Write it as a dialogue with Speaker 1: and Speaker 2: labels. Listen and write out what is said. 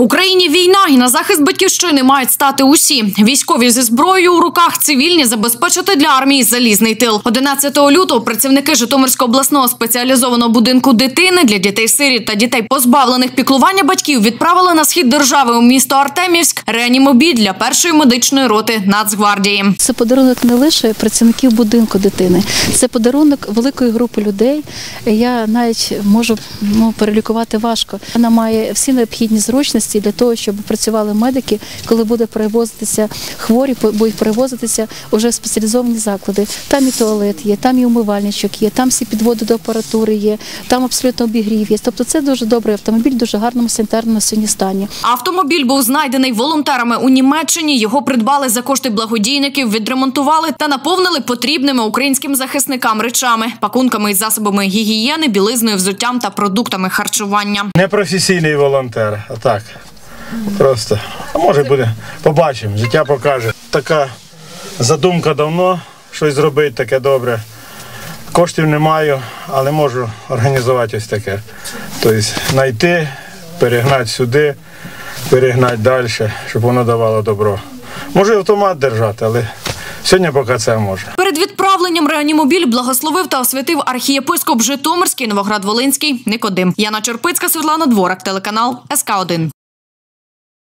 Speaker 1: Україні війна і на захист батьківщини мають стати усі військові зі зброєю у руках, цивільні забезпечити для армії залізний тил. 11 лютого працівники Житомирського обласного спеціалізованого будинку дитини для дітей сиріт та дітей позбавлених піклування батьків відправили на схід держави у місто Артемівськ реанімобіль для першої медичної роти Нацгвардії.
Speaker 2: Це подарунок не лише працівників будинку дитини, це подарунок великої групи людей. Я навіть можу ну, перелікувати важко. Вона має всі необхідні зручності для того, щоб працювали медики, коли буде перевозитися хворі, будуть перевозитися вже в спеціалізовані заклади. Там і туалет є, там і умивальничок є, там всі підводи до апаратури є, там абсолютно обігрів є. Тобто це дуже добрий автомобіль, дуже гарному санітарному сьогодні стані.
Speaker 1: Автомобіль був знайдений волонтерами у Німеччині. Його придбали за кошти благодійників, відремонтували та наповнили потрібними українським захисникам речами, пакунками із засобами гігієни, білизною, взуттям та продуктами харчування.
Speaker 3: Непрофесійний волонтер, так. Просто. А може буде. Побачимо, життя покаже. Така задумка давно, щось зробити таке добре. Коштів не маю, але можу організувати ось таке. Тобто знайти, перегнати сюди, перегнати далі, щоб воно давало добро. Можу і автомат держати, але сьогодні поки це може.
Speaker 1: Перед відправленням реанімобіль благословив та освятив архієпископ Житомирський Новоград-Волинський Никодим. Яна Черпицька, Світлана Дворак, телеканал СК 1